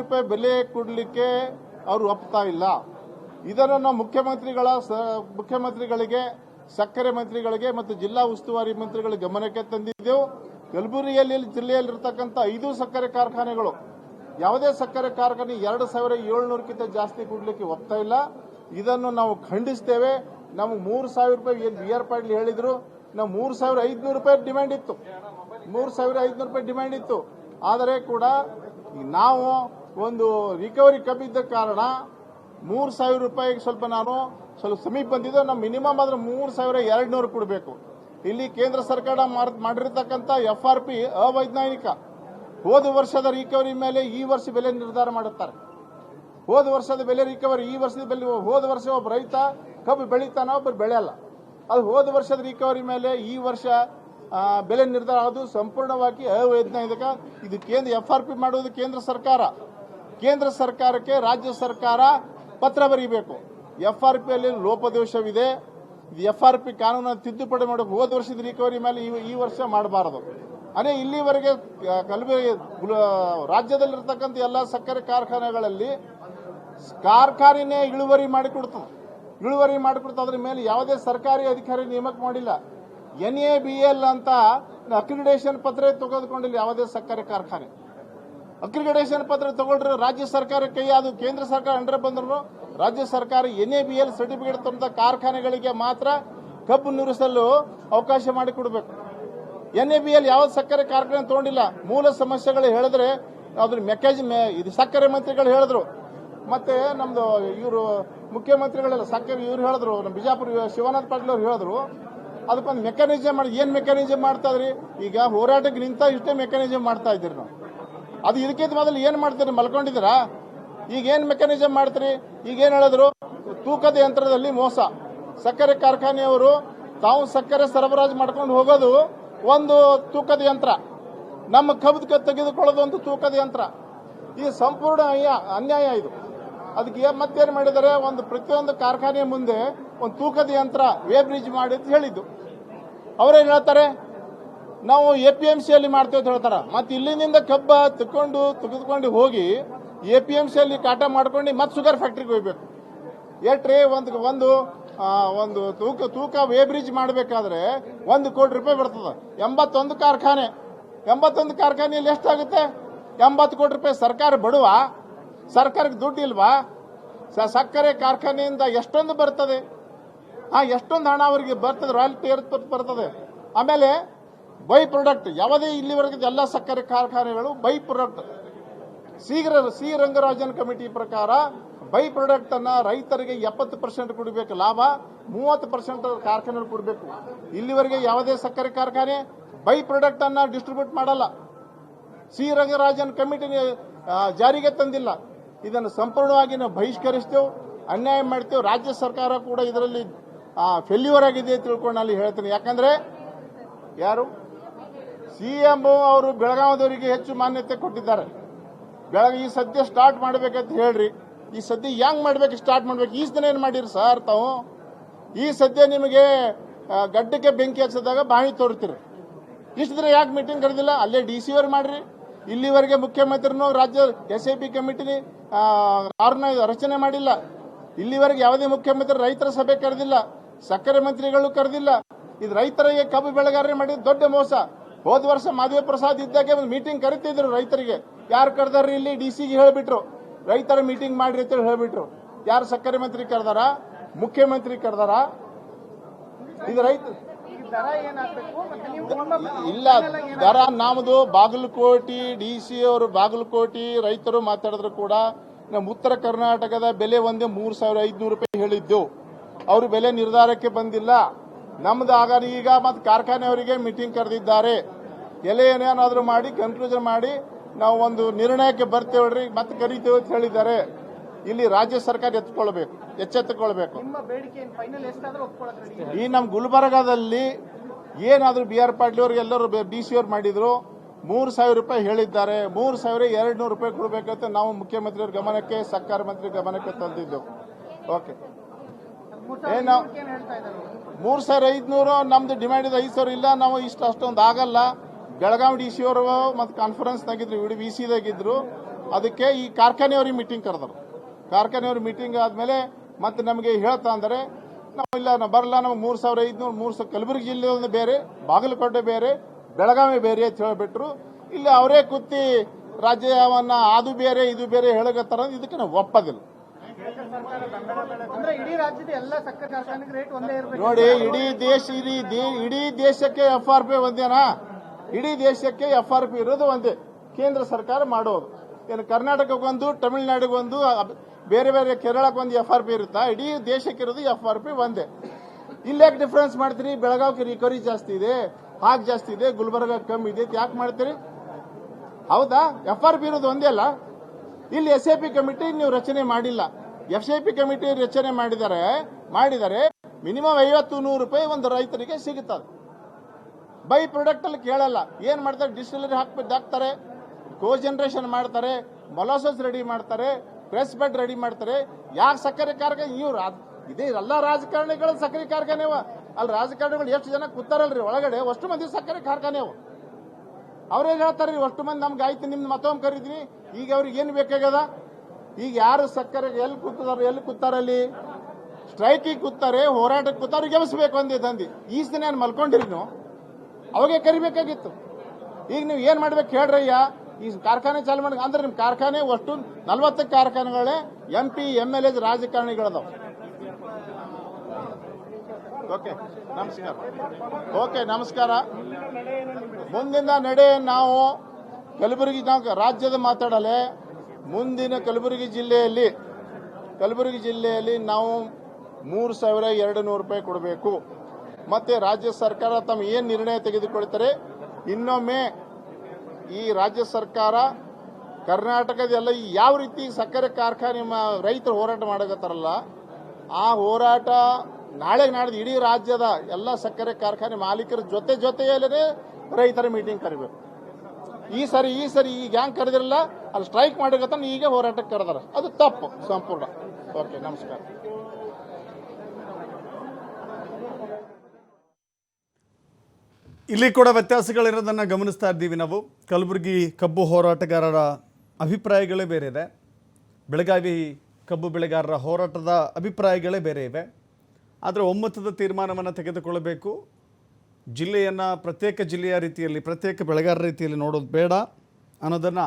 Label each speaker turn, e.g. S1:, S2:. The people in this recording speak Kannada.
S1: ರೂಪಾಯಿ ಬೆಲೆ ಕೊಡಲಿಕ್ಕೆ ಅವರು ಒಪ್ತಾ ಇಲ್ಲ. ಇದನ್ನು ನಾವು ಮುಖ್ಯಮಂತ್ರಿಗಳ ಮುಖ್ಯಮಂತ್ರಿಗಳಿಗೆ, ಸಕ್ಕರೆ ಮಂತ್ರಿಗಳಿಗೆ ಮತ್ತು ಜಿಲ್ಲಾ ಉಸ್ತುವಾರಿ ಮಂತ್ರಿಗಳ ಗಮನಕ್ಕೆ ತಂದಿದ್ದೆವು. ಕಲಬುರಗಿಯಲ್ಲಿ ಜಿಲ್ಲೆಯಲ್ಲಿರ್ತಕ್ಕಂಥ ಐದು ಸಕ್ಕರೆ ಕಾರ್ಖಾನೆಗಳು. ಯಾವುದೇ ಸಕ್ಕರೆ ಕಾರ್ಖಾನೆ ಎರಡು ಸಾವಿರ ಏಳ್ನೂರಕ್ಕಿಂತ ಜಾಸ್ತಿ ಕೊಡಲಿಕ್ಕೆ ಒಪ್ತಾ ಇಲ್ಲ. ಇದನ್ನು ನಾವು ಖಂಡಿಸ್ತೇವೆ. ನಮಗೆ ಮೂರು ಸಾವಿರ ರೂಪಾಯಿ ಏನು ಬಿ ಆರ್ ಪಾಟೀಲ್ ಹೇಳಿದರು, ನಾವು ಮೂರು ಸಾವಿರ ಐದುನೂರು ರೂಪಾಯಿ ಡಿಮ್ಯಾಂಡ್ ಇತ್ತು. ಮೂರು ಸಾವಿರ ಐದುನೂರು ರೂಪಾಯಿ ಡಿಮ್ಯಾಂಡ್ ಇತ್ತು. ಆದರೆ ಕೂಡ ನಾವು ಒಂದು ರಿಕವರಿ ಕಮ್ಮಿ ಇದ್ದ ಕಾರಣ ಮೂರು ಸಾವಿರ ರೂಪಾಯಿಗೆ ಸ್ವಲ್ಪ ನಾನು ಸ್ವಲ್ಪ ಸಮೀಪ ಬಂದಿದ್ದು ನಮ್ಮ ಮಿನಿಮಮ್ ಆದ್ರೆ ಮೂರು ಸಾವಿರ ಎರಡು ನೂರು ಕೊಡಬೇಕು. ಇಲ್ಲಿ ಕೇಂದ್ರ ಸರ್ಕಾರ ಮಾಡ್- ಮಾಡಿರ್ತಕ್ಕಂಥ ಎಫ್ ಆರ್ ಪಿ ಅವೈಜ್ಞಾನಿಕ. ಹೋದ ವರ್ಷದ ರಿಕವರಿ ಮೇಲೆ ಈ ವರ್ಷ ಬೆಲೆ ನಿರ್ಧಾರ ಮಾಡುತ್ತಾರೆ. ಹೋದ ವರ್ಷದ ಬೆಲೆ ರಿಕವರಿ ಈ ವರ್ಷದ ಬೆಲೆ, ಹೋದ ವರ್ಷ ಒಬ್ಬ ರೈತ ಕಬ್ಬು ಬೆಳೀತಾನ, ಒಬ್ಬರು ಬೆಳೆಯಲ್ಲ. ಅದು ಹೋದ ವರ್ಷದ ರಿಕವರಿ ಮೇಲೆ ಈ ವರ್ಷ ಬೆಲೆ ನಿರ್ಧಾರ, ಅದು ಸಂಪೂರ್ಣವಾಗಿ ಅವೈಜ್ಞಾನಿಕ. ಇದು ಕೇಂದ್ರ ಎಫ್ ಆರ್ ಪಿ ಮಾಡುವುದು ಕೇಂದ್ರ ಸರ್ಕಾರ. ಕೇಂದ್ರ ಸರ್ಕಾರಕ್ಕೆ ರಾಜ್ಯ ಸರ್ಕಾರ ಪತ್ರ ಬರೀಬೇಕು. ಎಫ್ ಆರ್ ಪಿಯಲ್ಲಿ ಲೋಪದೋಷವಿದೆ. ಇದು ಎಫ್ ಆರ್ ಪಿ ಕಾನೂನನ್ನು ತಿದ್ದುಪಡಿ ಮಾಡಬೇಕು ಹೋದ ವರ್ಷದ ರಿಕವರಿ ಮೇಲೆ ಈ- ವರ್ಷ ಮಾಡಬಾರದು. ಅದೇ ಇಲ್ಲಿವರೆಗೆ ಕಲ್ಬೆ ಕಲಬುರಗಿ ರಾಜ್ಯದಲ್ಲಿರ್ತಕ್ಕಂಥ ಎಲ್ಲ ಸಕ್ಕರೆ ಕಾರ್ಖಾನೆಗಳಲ್ಲಿ ಕಾರ್ಖಾನೆನೇ ಇಳುವರಿ ಮಾಡಿಕೊಡ್ತದೆ. ಇಳುವರಿ ಮಾಡಿಕೊಡ್ತದೆ. ಅದ್ರ ಮೇಲೆ ಯಾವುದೇ ಸರ್ಕಾರಿ ಅಧಿಕಾರಿ ನೇಮಕ ಮಾಡಿಲ್ಲ. ಎನ್ ಎ ಬಿ ಎಲ್ ಅಂತ ಅಕ್ರಿಡೇಷನ್ ಪತ್ರ ತೆಗೆದುಕೊಂಡಿಲ್ಲ ಯಾವುದೇ ಸಕ್ಕರೆ ಕಾರ್ಖಾನೆ. ಅಕ್ರಿಡೇಷನ್ ಪತ್ರ ತಗೊಂಡ್ರೆ ರಾಜ್ಯ ಸರ್ಕಾರ ಕೈ, ಅದು ಕೇಂದ್ರ ಸರ್ಕಾರ ಅಂಡರ್ ಬಂದ್ರು ರಾಜ್ಯ ಸರ್ಕಾರ N A B L certificate ತಂದ ಕಾರ್ಖಾನೆಗಳಿಗೆ ಮಾತ್ರ ಕಬ್ಬು ನುರಿಸಲು ಅವಕಾಶ ಮಾಡಿಕೊಡ್ಬೇಕು ಎನ್ ಎ ಬಿ ಎಲ್ ಯಾವ ಸಕ್ಕರೆ ಕಾರ್ಖಾನೆ ತಗೊಂಡಿಲ್ಲ, ಮೂಲ ಸಮಸ್ಯೆಗಳು ಹೇಳಿದ್ರೆ ಅದ್ರ ಮೆಕ್ಯಾಜ್ ಇದು ಸಕ್ಕರೆ ಮಂತ್ರಿಗಳು ಹೇಳಿದ್ರು. ಮತ್ತೆ ನಮ್ದು ಇವರು ಮುಖ್ಯಮಂತ್ರಿಗಳೆಲ್ಲ ಸಕ್ಕರೆ, ಇವ್ರು ಹೇಳಿದ್ರು, ನಮ್ಮ ಬಿಜಾಪುರ ಶಿವನಾಥ್ ಪಾಟೀಲ್ ಅವ್ರು ಹೇಳಿದ್ರು ಅದಕ್ಕೊಂದು ಮೆಕ್ಯಾನಿಸಮ್ ಮಾಡಿ, ಏನ್ ಮೆಕ್ಯಾನಿಸಮ್ ಮಾಡ್ತಾ ಇದ್ರಿ? ಈಗ ಹೋರಾಟಕ್ಕೆ ನಿಂತ ಇಷ್ಟೇ ಮೆಕ್ಯಾನಿಸಮ್ ಮಾಡ್ತಾ ಇದ್ದೀರಿ ನಾವು. ಅದು ಇದಕ್ಕಿಂತ ಮೊದಲು ಏನ್ ಮಾಡ್ತೀರಿ? ಮಲ್ಕೊಂಡಿದ್ದೀರಾ? ಈಗ ಏನ್ ಮೆಕ್ಯಾನಿಸಮ್ ಮಾಡ್ತೀರಿ? ಈಗ ಏನ್ ಹೇಳಿದ್ರು? ತೂಕದ ಯಂತ್ರದಲ್ಲಿ ಮೋಸ. ಸಕ್ಕರೆ ಕಾರ್ಖಾನೆಯವರು ತಾವು ಸಕ್ಕರೆ ಸರಬರಾಜು ಮಾಡ್ಕೊಂಡು ಹೋಗೋದು ಒಂದು ತೂಕದ ಯಂತ್ರ. ನಮ್ಮ ಕಬ್ಬು ತೆಗೆದುಕೊಳ್ಳೋದು ಒಂದು ತೂಕದ ಯಂತ್ರ. ಈ ಸಂಪೂರ್ಣ ಅನ್ಯಾಯ ಇದು. ಅದಕ್ಕೆ ಮತ್ತೇನು ಮಾಡಿದರೆ ಒಂದು ಪ್ರತಿಯೊಂದು ಕಾರ್ಖಾನೆ ಮುಂದೆ ಒಂದು ತೂಕದ ಯಂತ್ರ ವೇ ಬ್ರಿಡ್ಜ್ ಮಾಡಿ ಅಂತ ಹೇಳಿದ್ದು. ಅವರೇನು ಹೇಳ್ತಾರೆ? ನಾವು ಎ ಪಿ ಎಂ ಸಿಯಲ್ಲಿ ಮಾಡ್ತೇವೆ ಅಂತ ಹೇಳ್ತಾರೆ. ಮತ್ತೆ ಇಲ್ಲಿಂದ ಕಬ್ಬ ತಕೊಂಡು ತೆಗೆದುಕೊಂಡು ಹೋಗಿ ಎ ಪಿ ಎಂ ಸಿಯಲ್ಲಿ ಕಾಟ ಮಾಡ್ಕೊಂಡು ಮತ್ತೆ ಶುಗರ್ ಫ್ಯಾಕ್ಟ್ರಿಗೆ ಹೋಗ್ಬೇಕು. ಎಟ್ರಿ, ಒಂದು ಒಂದು ಒಂದು ತೂಕ ತೂಕ ವೇ ಬ್ರಿಡ್ಜ್ ಮಾಡಬೇಕಾದ್ರೆ ಒಂದು ಕೋಟಿ ರೂಪಾಯಿ ಬರ್ತದೆ. ಎಂಬತ್ತೊಂದು ಕಾರ್ಖಾನೆ. ಎಂಬತ್ತೊಂದು ಕಾರ್ಖಾನೆಯಲ್ಲಿ ಎಷ್ಟಾಗುತ್ತೆ? ಎಂಬತ್ತು ಕೋಟಿ ರೂಪಾಯಿ ಸರ್ಕಾರ ಬಡುವ, ಸರ್ಕಾರಕ್ಕೆ ದುಡ್ಡು ಇಲ್ವಾ? ಸಕ್ಕರೆ ಕಾರ್ಖಾನೆಯಿಂದ ಎಷ್ಟೊಂದು ಬರ್ತದೆ? ಆ, ಎಷ್ಟೊಂದು ಹಣ ಅವರಿಗೆ ಬರ್ತದೆ ರಾಯಲ್ಟಿ ಬರ್ತದೆ. ಆಮೇಲೆ ಬೈ ಪ್ರಾಡಕ್ಟ್ ಯಾವುದೇ ಇಲ್ಲಿವರೆಗೆ ಎಲ್ಲ ಸಕ್ಕರೆ ಕಾರ್ಖಾನೆಗಳು ಬೈ ಪ್ರಾಡಕ್ಟ್. ಶೀಘ್ರ ಸಿ ರಂಗರಾಜನ್ ಕಮಿಟಿ ಪ್ರಕಾರ ಬೈ ಪ್ರಾಡಕ್ಟ್ ಅನ್ನ ರೈತರಿಗೆ ಎಪ್ಪತ್ತು ಪರ್ಸೆಂಟ್ ಕೊಡಬೇಕು ಲಾಭ, ಮೂವತ್ತು ಪರ್ಸೆಂಟ್ ಕಾರ್ಖಾನೆ ಕೊಡಬೇಕು. ಇಲ್ಲಿವರೆಗೆ ಯಾವುದೇ ಸಕ್ಕರೆ ಕಾರ್ಖಾನೆ ಬೈ ಪ್ರಾಡಕ್ಟ್ ಅನ್ನ ಡಿಸ್ಟ್ರಿಬ್ಯೂಟ್ ಮಾಡಲ್ಲ. ಸಿ ರಂಗರಾಜನ್ ಕಮಿಟಿ ಜಾರಿಗೆ ತಂದಿಲ್ಲ. ಇದನ್ನು ಸಂಪೂರ್ಣವಾಗಿ ನಾವು ಬಹಿಷ್ಕರಿಸ್ತೇವೆ, ಅನ್ಯಾಯ ಮಾಡ್ತೇವೆ. ರಾಜ್ಯ ಸರ್ಕಾರ ಕೂಡ ಇದರಲ್ಲಿ ಫೇಲ್ಯೂರ್ ಆಗಿದೆ ತಿಳ್ಕೊಂಡು ಅಲ್ಲಿ ಹೇಳ್ತೀನಿ. ಯಾಕಂದ್ರೆ, ಯಾರು? ಸಿಎಂ ಅವರು ಬೆಳಗಾವದವರಿಗೆ ಹೆಚ್ಚು ಮಾನ್ಯತೆ ಕೊಟ್ಟಿದ್ದಾರೆ. ಬೆಳಗ್ಗೆ ಈ ಸದ್ಯ ಸ್ಟಾರ್ಟ್ ಮಾಡ್ಬೇಕಂತ ಹೇಳ್ರಿ. ಈ ಸದ್ಯ ಹೆಂಗ್ ಮಾಡ್ಬೇಕು ಸ್ಟಾರ್ಟ್ ಮಾಡ್ಬೇಕು? ಈ ದಿನ ಏನ್ ಮಾಡಿರಿ ಸರ್ ತಾವು? ಈ ಸದ್ಯ ನಿಮಗೆ ಗಡ್ಡಕ್ಕೆ ಬೆಂಕಿ ಹಚ್ಚಿದಾಗ ಬಾವಿ ತೋರ್ತೀರಿ. ಇಷ್ಟು ದಿನ ಯಾಕೆ ಮೀಟಿಂಗ್ ಕರೆದಿಲ್ಲ? ಅಲ್ಲೇ ಡಿ ಸಿ ಅವ್ರು ಮಾಡ್ರಿ. ಇಲ್ಲಿವರೆಗೆ ಮುಖ್ಯಮಂತ್ರಿನೂ ರಾಜ್ಯ ಎಸ್ ಐ ಪಿ ಕಮಿಟಿ ಅವ್ರನ್ನ ರಚನೆ ಮಾಡಿಲ್ಲ. ಇಲ್ಲಿವರೆಗೆ ಯಾವುದೇ ಮುಖ್ಯಮಂತ್ರಿ ರೈತರ ಸಭೆ ಕರೆದಿಲ್ಲ. ಸಕ್ಕರೆ ಮಂತ್ರಿಗಳು ಕರೆದಿಲ್ಲ. ಇದು ರೈತರಿಗೆ ಕಬ್ಬು ಬೆಳೆಗಾರರಿಗೆ ಮಾಡಿದ ದೊಡ್ಡ ಮೋಸ. ಹೋದ ವರ್ಷ ಮಾಧವ ಪ್ರಸಾದ್ ಇದ್ದಾಗೆ ಒಂದು ಮೀಟಿಂಗ್ ಕರಿತಿದ್ರು ರೈತರಿಗೆ. ಯಾರು ಕರೆದಾರ್ರಿ ಇಲ್ಲಿ? ಡಿ ಸಿಗೆ ಹೇಳ್ಬಿಟ್ರು. ರೈತರ ಮೀಟಿಂಗ್ ಮಾಡ್ರಿ ಅಂತೇಳಿ ಹೇಳಿಬಿಟ್ರು. ಯಾರು ಸಕ್ಕರೆ ಮಂತ್ರಿ ಕರೆದಾರ? ಮುಖ್ಯಮಂತ್ರಿ ಕರೆದಾರ? ಇದು ರೈತ ಇಲ್ಲ, ದರ ನಮ್ದು ಬಾಗಲಕೋಟಿ, ಡಿ ಸಿ ಅವರು ಬಾಗಲಕೋಟಿ, ರೈತರು ಮಾತಾಡಿದ್ರು ಕೂಡ. ನಮ್ಮ ಉತ್ತರ ಕರ್ನಾಟಕದ ಬೆಲೆ ಒಂದೇ ಮೂರ್ ಸಾವಿರ ಐದ್ನೂರು ರೂಪಾಯಿ ಹೇಳಿದ್ದು. ಅವರು ಬೆಲೆ ನಿರ್ಧಾರಕ್ಕೆ ಬಂದಿಲ್ಲ. ನಮ್ದು ಆಗ ಈಗ ಮತ್ತೆ ಕಾರ್ಖಾನೆಯವರಿಗೆ ಮೀಟಿಂಗ್ ಕರೆದಿದ್ದಾರೆ. ಎಲೆ ಏನೇನಾದರೂ ಮಾಡಿ ಕನ್ಕ್ಲೂಷನ್ ಮಾಡಿ ನಾವು ಒಂದು ನಿರ್ಣಯಕ್ಕೆ ಬರ್ತೇವ್ರಿ ಮತ್ತೆ ಕರಿತೇವೆ ಅಂತ ಹೇಳಿದ್ದಾರೆ. ಇಲ್ಲಿ ರಾಜ್ಯ ಸರ್ಕಾರ ಎತ್ಕೊಳ್ಬೇಕು ಎಚ್ಚೆತ್ತುಕೊಳ್ಬೇಕು. ಈ ನಮ್ಮ ಗುಲ್ಬರ್ಗಾದಲ್ಲಿ ಏನಾದರೂ ಬಿ ಆರ್ ಪಾಟೀಲ್ ಅವ್ರಿಗೆ ಎಲ್ಲರೂ ಡಿ ಸಿ ಅವ್ರು ಮಾಡಿದ್ರು ಮೂರು ಸಾವಿರ ರೂಪಾಯಿ ಹೇಳಿದ್ದಾರೆ. ಮೂರು ಸಾವಿರ ಎರಡು ನೂರು ರೂಪಾಯಿ ಕೊಡಬೇಕಂತ ನಾವು ಮುಖ್ಯಮಂತ್ರಿಯವ್ರ ಗಮನಕ್ಕೆ ಸರ್ಕಾರ ಮಂತ್ರಿ ಗಮನಕ್ಕೆ ತಂದಿದ್ದೆವು. ಓಕೆ ಏನು? ಮೂರು ಸಾವಿರ ಐದುನೂರು, ನಮ್ದು ಡಿಮ್ಯಾಂಡ್ ಇದೆ ಐದು ಸಾವಿರ ಇಲ್ಲ, ನಾವು ಇಷ್ಟು ಅಷ್ಟೊಂದು ಆಗಲ್ಲ. ಬೆಳಗಾವಿ ಡಿ ಸಿ ಅವರು ಮತ್ತು ಕಾನ್ಫರೆನ್ಸ್ನಾಗಿದ್ರು ಇಡೀ ವಿ ಸಿದಾಗಿದ್ದರು ಅದಕ್ಕೆ ಈ ಕಾರ್ಖಾನೆಯವ್ರಿಗೆ ಮೀಟಿಂಗ್ ಕರೆದರು. ಕಾರ್ಖಾನೆಯವ್ರ ಮೀಟಿಂಗ್ ಆದಮೇಲೆ ಮತ್ತು ನಮಗೆ ಹೇಳ್ತಾ ಅಂದರೆ, ನಾವು ಇಲ್ಲ, ನಾವು ಬರಲ್ಲ, ನಮ್ಗೆ ಮೂರು ಸಾವಿರ ಐದುನೂರು, ಮೂರು ಸಾವಿರ ಕಲಬುರಗಿ ಜಿಲ್ಲೆ ಬೇರೆ, ಬಾಗಲಕೋಟೆ ಬೇರೆ, ಬೆಳಗಾವಿ ಬೇರೆ ಅಂತ ಹೇಳಿಬಿಟ್ರು. ಇಲ್ಲಿ, ಅವರೇ ಕುತ್ತಿ ರಾಜ್ಯವನ್ನು ಅದು ಬೇರೆ, ಇದು ಬೇರೆ ಹೇಳಕತ್ತಾರ ಇದಕ್ಕೆ ನಾವು ಒಪ್ಪದಿಲ್ಲ. ನೋಡಿ, ಇಡೀ ದೇಶ, ಇಡೀ ಇಡೀ ದೇಶಕ್ಕೆ ಎಫ್ ಆರ್ ಪಿ ಒಂದೇನಾ? ಇಡೀ ದೇಶಕ್ಕೆ ಎಫ್ ಆರ್ ಪಿ ಇರೋದು ಒಂದೇ. ಕೇಂದ್ರ ಸರ್ಕಾರ ಮಾಡೋದು. ಏನು ಕರ್ನಾಟಕಕ್ಕೊಂದು ತಮಿಳುನಾಡಿಗೊಂದು ಒಂದು ಬೇರೆ ಬೇರೆ ಕೇರಳಕ್ಕೆ ಒಂದು ಎಫ್ ಆರ್ ಪಿ ಇರುತ್ತಾ? ಇಡೀ ದೇಶಕ್ಕೆ ಇರೋದು ಎಫ್ ಆರ್ ಪಿ ಒಂದೇ. ಇಲ್ಲಾಕೆ ಡಿಫ್ರೆನ್ಸ್ ಮಾಡ್ತೀರಿ? ಬೆಳಗಾವಿಗೆ ರಿಕವರಿ ಜಾಸ್ತಿ ಇದೆ ಹಾಕ್ ಜಾಸ್ತಿ ಇದೆ, ಗುಲ್ಬರ್ಗ ಕಮ್ಮಿ ಇದೆ ಯಾಕೆ ಮಾಡ್ತೀರಿ? ಹೌದಾ? ಎಫ್ ಆರ್ ಪಿ ಇರೋದು ಒಂದೇ ಅಲ್ಲ. ಇಲ್ಲಿ ಎಸ್ ಎ ಪಿ ಕಮಿಟಿ ನೀವು ರಚನೆ ಮಾಡಿಲ್ಲ. ಎಫ್ ಐ ಪಿ ಕಮಿಟಿ ರಚನೆ ಮಾಡಿದರೆ ಮಾಡಿದರೆ ಮಿನಿಮಮ್ ಐವತ್ತು ನೂರು ರೂಪಾಯಿ ಒಂದು ರೈತರಿಗೆ ಸಿಗುತ್ತದೆ. ಬೈ ಪ್ರಾಡಕ್ಟ್ ಅಲ್ಲಿ ಕೇಳಲ್ಲ. ಏನ್ ಮಾಡ್ತಾರೆ? ಡಿಸ್ಟಿಲರಿ ಹಾಕ್ಬೇಕು ಹಾಕ್ತಾರೆ ಕೋ ಜನರೇಷನ್ ಮಾಡ್ತಾರೆ ಮೊಲಾಸಸ್ ರೆಡಿ ಮಾಡ್ತಾರೆ ಪ್ರೆಸ್ ಬೆಡ್ ರೆಡಿ ಮಾಡ್ತಾರೆ. ಯಾಕೆ ಸಕ್ಕರೆ ಕಾರ್ಖಾನೆ? ಇವ್ರು ಇದೇ ಎಲ್ಲ ರಾಜಕಾರಣಿಗಳು ಸಕ್ಕರೆ ಕಾರ್ಖಾನೆ ಅವ. ಅಲ್ಲಿ ರಾಜಕಾರಣಿಗಳು ಎಷ್ಟು ಜನ ಕೂತಾರಲ್ರಿ ಒಳಗಡೆ? ಅಷ್ಟು ಮಂದಿ ಸಕ್ಕರೆ ಕಾರ್ಖಾನೆ ಅವ. ಅವ್ರೇನ್ ಹೇಳ್ತಾರ್ರಿ? ಅಷ್ಟು ಮಂದಿ ನಮ್ಗೆ ಆಯ್ತು, ನಿಮ್ದು ಮತ್ತೊಮ್ಮೆ ಕರೀತೀನಿ. ಈಗ ಅವ್ರಿಗೆ ಏನು ಬೇಕಾಗ್ಯದ? ಈಗ ಯಾರು ಸಕ್ಕರೆ ಎಲ್ಲಿ ಕೂತಾರೆ ಎಲ್ಲಿ ಕೂತಾರಲ್ಲಿ ಸ್ಟ್ರೈಕಿಗೆ ಕೂತಾರೆ, ಹೋರಾಟಕ್ಕೆ ಕೂತಾರೆ, ಗೆಲ್ಲಿಸ್ಬೇಕು ಅಂದಿ ತಂದಿ. ಈ ದಿನ ಏನು ಮಲ್ಕೊಂಡಿರಿ ನೀವು ಅವಾಗೆ ಕರಿಬೇಕಾಗಿತ್ತು. ಈಗ ನೀವು ಏನು ಮಾಡ್ಬೇಕು ಹೇಳ್ರಯ್ಯ ಈ ಕಾರ್ಖಾನೆ ಚಾಲು ಮಾಡಿ ಅಂದ್ರೆ ನಿಮ್ಮ ಕಾರ್ಖಾನೆ ಅಷ್ಟು ನಲ್ವತ್ತು ಕಾರ್ಖಾನೆಗಳೇ M P M L S ರಾಜಕಾರಣಿಗಳದಾವ. Okay, ನಮಸ್ಕಾರ. ಓಕೆ, ನಮಸ್ಕಾರ. ಮುಂದಿನ ನಡೆ ನಾವು ಕಲಬುರಗಿ ನಾವು ರಾಜ್ಯದ ಮಾತಾಡಲೆ. ಮುಂದಿನ ಕಲಬುರಗಿ ಜಿಲ್ಲೆಯಲ್ಲಿ ಕಲಬುರಗಿ ಜಿಲ್ಲೆಯಲ್ಲಿ ನಾವು ಮೂರು ಸಾವಿರ ಎರಡು ನೂರು ರೂಪಾಯಿ ಕೊಡಬೇಕು. ಮತ್ತೆ ರಾಜ್ಯ ಸರ್ಕಾರ ತಮ್ಮ ಏನು ನಿರ್ಣಯ ತೆಗೆದುಕೊಳ್ತಾರೆ, ಇನ್ನೊಮ್ಮೆ ಈ ರಾಜ್ಯ ಸರ್ಕಾರ ಕರ್ನಾಟಕದೆಲ್ಲ ಯಾವ ರೀತಿ ಸಕ್ಕರೆ ಕಾರ್ಖಾನೆ ರೈತರು ಹೋರಾಟ ಮಾಡಕತ್ತಾರಲ್ಲ, ಆ ಹೋರಾಟ ನಾಳೆ ನಾಡಿದ ಇಡೀ ರಾಜ್ಯದ ಎಲ್ಲ ಸಕ್ಕರೆ ಕಾರ್ಖಾನೆ ಮಾಲೀಕರ ಜೊತೆ ಜೊತೆಯಲ್ಲೇ ರೈತರ ಮೀಟಿಂಗ್ ಕರಿಬೇಕು. ಈ ಸರಿ ಈ ಸರಿ ಈಗ ಹ್ಯಾಂಗೆ ಕರೆದಿರಲ್ಲ ಅಲ್ಲಿ ಸ್ಟ್ರೈಕ್ ಮಾಡಿರತ್ತ ಈಗ ಹೋರಾಟಕ್ಕೆ ಕರೆದಾರ. ಅದು ತಪ್ಪು, ಸಂಪೂರ್ಣ. ಓಕೆ, ನಮಸ್ಕಾರ.
S2: ಇಲ್ಲಿ ಕೂಡ ವ್ಯತ್ಯಾಸಗಳಿರೋದನ್ನು ಗಮನಿಸ್ತಾ ಇದ್ದೀವಿ ನಾವು. ಕಲಬುರಗಿ ಕಬ್ಬು ಹೋರಾಟಗಾರರ ಅಭಿಪ್ರಾಯಗಳೇ ಬೇರೆ ಇದೆ. ಬೆಳಗಾವಿ ಕಬ್ಬು ಬೆಳೆಗಾರರ ಹೋರಾಟದ ಅಭಿಪ್ರಾಯಗಳೇ ಬೇರೆ ಇವೆ. ಆದರೆ ಒಮ್ಮತದ ತೀರ್ಮಾನವನ್ನು ತೆಗೆದುಕೊಳ್ಳಬೇಕು. ಜಿಲ್ಲೆಯನ್ನು ಪ್ರತ್ಯೇಕ ಜಿಲ್ಲೆಯ ರೀತಿಯಲ್ಲಿ, ಪ್ರತ್ಯೇಕ ಬೆಳೆಗಾರರ ರೀತಿಯಲ್ಲಿ ನೋಡೋದು ಬೇಡ ಅನ್ನೋದನ್ನು